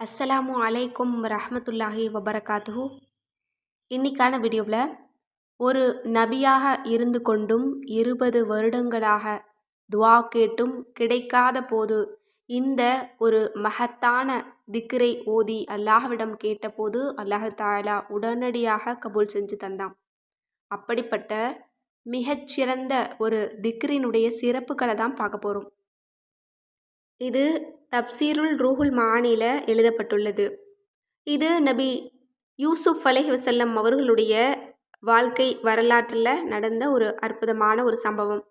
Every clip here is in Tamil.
அஸ்ஸலாமு அலைக்கும் ரஹமத்துல்லாஹி வபரகாத்துஹூ. இன்னைக்கான வீடியோவில் ஒரு நபியாக இருந்து கொண்டும் இருபது வருடங்களாக துவா கேட்டும் கிடைக்காத போது இந்த ஒரு மகத்தான திக்ரை ஓதி அல்லாஹ்விடம் கேட்டபோது அல்லாஹ் தாலா உடனடியாக கபூல் செஞ்சு தந்தான். அப்படிப்பட்ட மிகச்சிறந்த ஒரு திக்ரினுடைய சிறப்புகளை தான் பார்க்க போகிறோம் இது தப்சீருல் ரூஹுல் மானில எழுதப்பட்டுள்ளது. இது நபி யூசுப் அலைஹி வசல்லம் அவர்களுடைய வாழ்க்கை வரலாற்றில் நடந்த ஒரு அற்புதமான ஒரு சம்பவம்.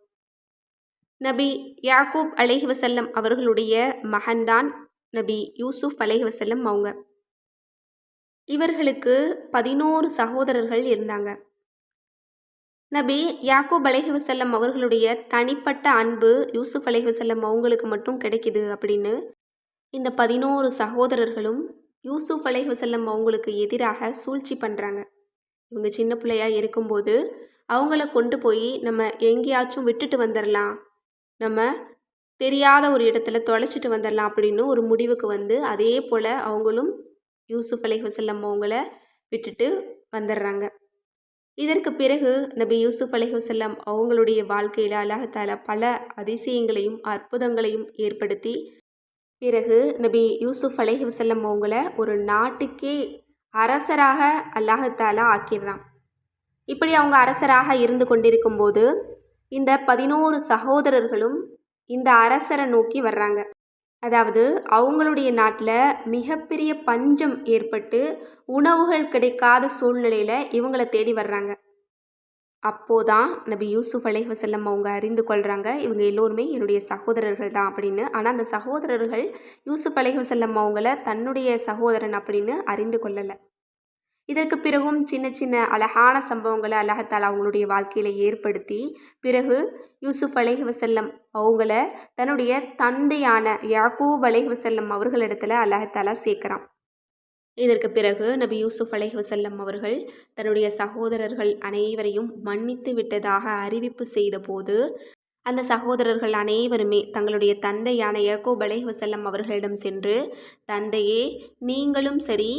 நபி யாக்கூப் அலைஹி வசல்லம் அவர்களுடைய மகன்தான் நபி யூசுப் அலைஹி வசல்லம் அவங்க. இவர்களுக்கு பதினோரு சகோதரர்கள் இருந்தாங்க. நபி யாக்கூப் அலைஹி வசல்லம் அவர்களுடைய தனிப்பட்ட அன்பு யூசுப் அலைஹி வசல்லம் அவங்களுக்கு மட்டும் கிடைக்குது அப்படின்னு இந்த பதினோரு சகோதரர்களும் யூசுஃப் அலைஹுசல்லம் அவங்களுக்கு எதிராக சூழ்ச்சி பண்ணுறாங்க இவங்க சின்ன பிள்ளையாக இருக்கும்போது அவங்கள கொண்டு போய் நம்ம எங்கேயாச்சும் விட்டுட்டு வந்துடலாம் நம்ம தெரியாத ஒரு இடத்துல தொலைச்சிட்டு வந்துடலாம் அப்படின்னு ஒரு முடிவுக்கு வந்து அதே போல் அவங்களும் யூசுஃப் அலைஹுசல்லம் அவங்கள விட்டுட்டு வந்துடுறாங்க இதற்கு பிறகு நபி யூசுஃப் அலைஹுசல்லம் அவங்களுடைய வாழ்க்கையில் அல்லாஹால பல அதிசயங்களையும் அற்புதங்களையும் ஏற்படுத்தி பிறகு நபி யூசுப் அலைஹுசல்லம் அவங்கள ஒரு நாட்டுக்கே அரசராக அல்லாஹத்தாலா ஆக்கிடுறான். இப்படி அவங்க அரசராக இருந்து கொண்டிருக்கும் போது இந்த பதினோரு சகோதரர்களும் இந்த அரசரை நோக்கி வர்றாங்க. அதாவது அவங்களுடைய நாட்டில் மிகப்பெரிய பஞ்சம் ஏற்பட்டு உணவுகள் கிடைக்காத சூழ்நிலையில் இவங்களை தேடி வர்றாங்க. அப்போதான் நபி யூசுப் அலைஹி அவங்க அறிந்து கொள்கிறாங்க இவங்க எல்லோருமே என்னுடைய சகோதரர்கள் தான் அப்படின்னு. ஆனால் அந்த சகோதரர்கள் யூசுப் அலைஹி அவங்கள தன்னுடைய சகோதரன் அப்படின்னு அறிந்து கொள்ளலை. இதற்கு பிறகும் சின்ன சின்ன அழகான சம்பவங்களை அல்லாஹத்தால் அவங்களுடைய வாழ்க்கையில் ஏற்படுத்தி பிறகு யூசுப் அலைஹி வசல்லம் அவங்கள தன்னுடைய தந்தையான யாக்கூப் அலைஹி வசல்லம் அவர்களிடத்துல அல்லாஹத்தாலா சேர்க்குறான். இதற்கு பிறகு நபி யூசுப் அலைஹுசல்லம் அவர்கள் தன்னுடைய சகோதரர்கள் அனைவரையும் மன்னித்து விட்டதாக அறிவிப்பு செய்தபோது அந்த சகோதரர்கள் அனைவருமே தங்களுடைய தந்தையான யாக்கூப் அலைஹுசல்லம் அவர்களிடம் சென்று தந்தையே நீங்களும் சரி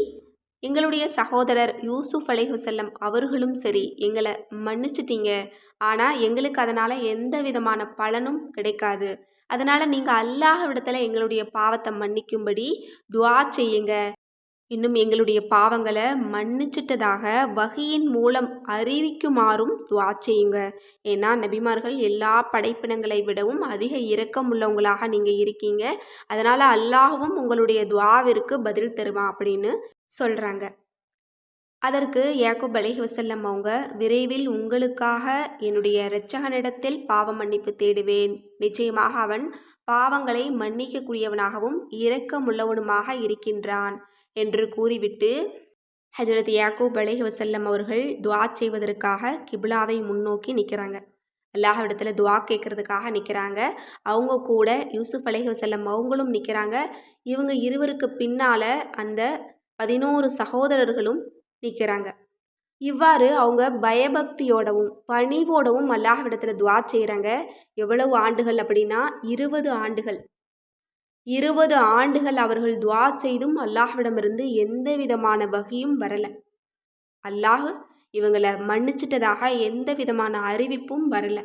எங்களுடைய சகோதரர் யூசுப் அலைஹுசல்லம் அவர்களும் சரி எங்களை மன்னிச்சிட்டீங்க. ஆனால் எங்களுக்கு அதனால் எந்த விதமான பலனும் கிடைக்காது. அதனால் நீங்கள் அல்லாஹ் விடத்தில் எங்களுடைய பாவத்தை மன்னிக்கும்படி துவா செய்யுங்க. இன்னும் எங்களுடைய பாவங்களை மன்னிச்சிட்டதாக வகையின் மூலம் அறிவிக்குமாறும் துவா செய்யுங்க. ஏன்னா நபிமார்கள் எல்லா படைப்பினங்களை விடவும் அதிக இரக்கம் உள்ளவங்களாக நீங்கள் இருக்கீங்க. அதனால் அல்லாஹவும் உங்களுடைய துவாவிற்கு பதில் தருவான் அப்படின்னு சொல்கிறாங்க அதற்கு யாக்கூப் அலைஹி வசல்லம் அவங்க விரைவில் உங்களுக்காக என்னுடைய இரட்சகனிடத்தில் பாவ மன்னிப்பு தேடுவேன். நிச்சயமாக அவன் பாவங்களை மன்னிக்கக்கூடியவனாகவும் இரக்கமுள்ளவனுமாக இருக்கின்றான். என்று கூறிவிட்டு ஹஜரத் யாக்கூப் அலைஹி வசல்லம் அவர்கள் துவா செய்வதற்காக கிபிலாவை முன்னோக்கி நிற்கிறாங்க. அல்லாஹ்விடத்தில் துவா கேட்குறதுக்காக நிற்கிறாங்க. அவங்க கூட யூசுஃப் அலைஹி வசல்லம் அவங்களும் நிற்கிறாங்க. இவங்க இருவருக்கு பின்னால் அந்த பதினோரு சகோதரர்களும் நிற்கிறாங்க. இவ்வாறு அவங்க பயபக்தியோடவும் பணிவோடவும் அல்லாஹ்விடத்தில் துவா செய்கிறாங்க. எவ்வளவு ஆண்டுகள் அப்படின்னா இருபது ஆண்டுகள். இருபது ஆண்டுகள் அவர்கள் துவா செய்தும் அல்லாஹ்விடமிருந்து எந்த விதமான வகையும் வரலை. அல்லாஹ் இவங்களை மன்னிச்சிட்டதாக எந்த விதமான அறிவிப்பும் வரலை.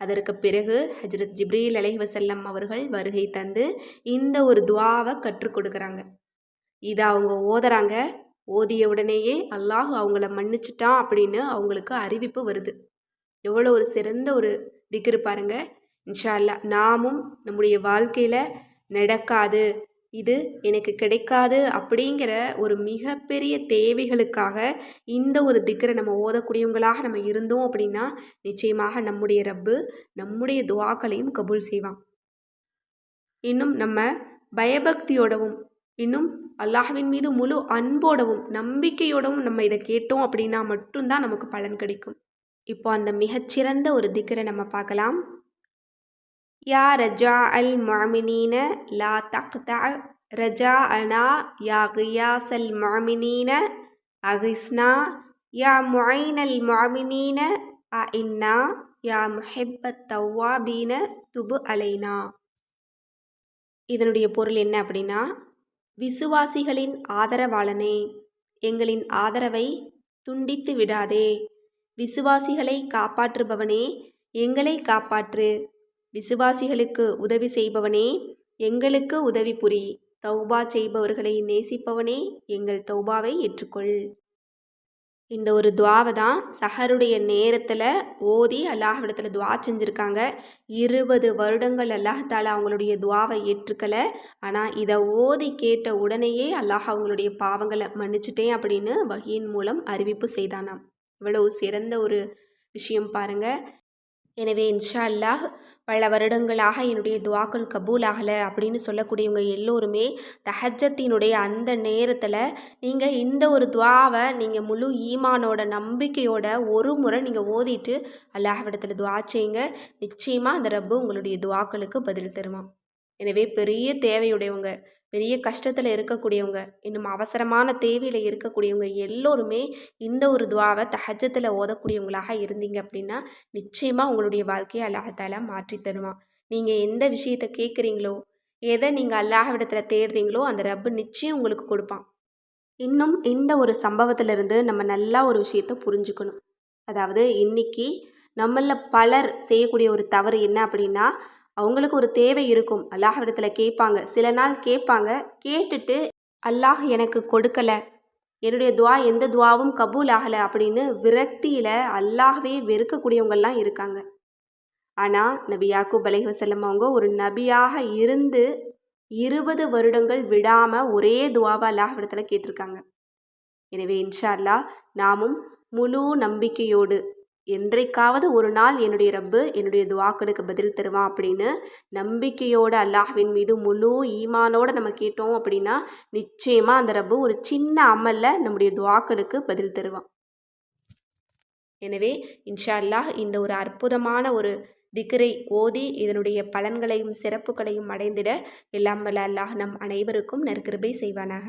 அதற்கு பிறகு ஹஜரத் ஜிப்ரீல் அலைவசல்லம் அவர்கள் வருகை தந்து இந்த ஒரு துவாவை கற்றுக் கொடுக்குறாங்க. இதை அவங்க ஓதுறாங்க. ஓதிய உடனேயே அல்லாஹ் அவங்கள மன்னிச்சிட்டான் அப்படின்னு அவங்களுக்கு அறிவிப்பு வருது. எவ்வளோ ஒரு சிறந்த ஒரு திக்ரு பாருங்க. இன்ஷா அல்லா நாமும் நம்முடைய வாழ்க்கையில் நடக்காது. இது எனக்கு கிடைக்காது அப்படிங்கிற ஒரு மிகப்பெரிய தேவைகளுக்காக இந்த ஒரு திக்கரை நம்ம ஓதக்கூடியவங்களாக நம்ம இருந்தோம் அப்படின்னா நிச்சயமாக நம்முடைய ரப்பு நம்முடைய துவாக்களையும் கபூல் செய்வான். இன்னும் நம்ம பயபக்தியோடவும் இன்னும் அல்லாஹ்வின் மீது முழு அன்போடவும் நம்பிக்கையோடவும் நம்ம இதை கேட்டோம் அப்படின்னா மட்டும்தான் நமக்கு பலன் கிடைக்கும். இப்போ அந்த மிகச்சிறந்த ஒரு திக்கரை நம்ம பார்க்கலாம். யா ரஜா அல் மாமினீன லா தக்தா ரஜா அனா யா கியாஸ் அல் மாமினீன அகிஸ்னா யா முஐன் அல் மாமினீன அ இன்னா யா முஹெப்பத் தவ்வாபீன துபு அலைனா. இதனுடைய பொருள் என்ன அப்படின்னா விசுவாசிகளின் ஆதரவாளனே எங்களின் ஆதரவை துண்டித்து விடாதே. விசுவாசிகளை காப்பாற்றுபவனே எங்களை காப்பாற்று. விசுவாசிகளுக்கு உதவி செய்பவனே எங்களுக்கு உதவி புரி. தௌபா செய்பவர்களை நேசிப்பவனே எங்கள் தௌபாவை ஏற்றுக்கொள். இந்த ஒரு துவாவை தான் சஹருடைய நேரத்தில் ஓதி அல்லாஹ்விடத்தில் துவா செஞ்சுருக்காங்க. இருபது வருடங்கள் அல்லாஹால அவங்களுடைய துவாவை ஏற்றுக்கலை. ஆனால் இதை ஓதி கேட்ட உடனேயே அல்லாஹ் அவங்களுடைய பாவங்களை மன்னிச்சிட்டேன் அப்படின்னு வகையின் மூலம் அறிவிப்பு செய்தானாம். இவ்வளவு சிறந்த ஒரு விஷயம் பாருங்கள் எனவே இன்ஷா அல்லாஹ் பல வருடங்களாக என்னுடைய துவாக்கள் கபூல் ஆகலை அப்படின்னு சொல்லக்கூடியவங்க எல்லோருமே தஹஜத்தினுடைய அந்த நேரத்தில் நீங்கள் இந்த ஒரு துவாவை நீங்கள் முழு ஈமானோட நம்பிக்கையோட ஒரு முறை நீங்கள் ஓதிட்டு அல்லாஹ்விடத்தில் துவா செய்யுங்க. நிச்சயமாக அந்த ரப்பு உங்களுடைய துவாக்களுக்கு பதில் தருவான். எனவே பெரிய தேவையுடையவங்க பெரிய கஷ்டத்தில் இருக்கக்கூடியவங்க இன்னும் அவசரமான தேவையில் இருக்கக்கூடியவங்க எல்லோருமே இந்த ஒரு துவாவை தஹஜத்தில் ஓதக்கூடியவங்களாக இருந்தீங்க அப்படின்னா நிச்சயமாக உங்களுடைய வாழ்க்கையை அல்லாஹால மாற்றி தருவான். நீங்கள் எந்த விஷயத்தை கேட்குறீங்களோ எதை நீங்கள் அல்லாஹ்விடத்தில் தேடுறீங்களோ அந்த ரப்பு நிச்சயம் உங்களுக்கு கொடுப்பான். இன்னும் இந்த ஒரு சம்பவத்திலிருந்து நம்ம நல்லா ஒரு விஷயத்தை புரிஞ்சுக்கணும். அதாவது இன்னைக்கு நம்மளில் பலர் செய்யக்கூடிய ஒரு தவறு என்ன அப்படின்னா அவங்களுக்கு ஒரு தேவை இருக்கும். அல்லாஹ்விடத்தில் கேட்பாங்க. சில நாள் கேட்பாங்க. கேட்டுட்டு அல்லாஹ் எனக்கு கொடுக்கலை. என்னுடைய துவா எந்த துவாவும் கபூல் ஆகலை அப்படின்னு விரக்தியில் அல்லாஹ்வே வெறுக்கக்கூடியவங்கள்லாம் இருக்காங்க. ஆனால் நபி யாக்கூப் அலைஹி வஸல்லம் அவங்க ஒரு நபியாக இருந்து இருபது வருடங்கள் விடாமல் ஒரே துவாவை அல்லாஹ்விடத்தில் கேட்டிருக்காங்க. எனவே இன்ஷா அல்லாஹ் நாமும் முழு நம்பிக்கையோடு என்றைக்காவது ஒரு நாள் என்னுடைய ரப்பு என்னுடைய துவாக்களுக்கு பதில் தருவான் அப்படின்னு நம்பிக்கையோடு அல்லாஹ்வின் மீது முழு ஈமானோடு நம்ம கேட்டோம் அப்படின்னா நிச்சயமாக அந்த ரப்பு ஒரு சின்ன அமலில் நம்முடைய துவாக்களுக்கு பதில் தருவான். எனவே இன்ஷா அல்லாஹ் இந்த ஒரு அற்புதமான ஒரு திக்ரை ஓதி இதனுடைய பலன்களையும் சிறப்புகளையும் அடைந்திட எல்லாம் வல்ல அல்லாஹ் நம் அனைவருக்கும் நற்கிருபை செய்வானாக.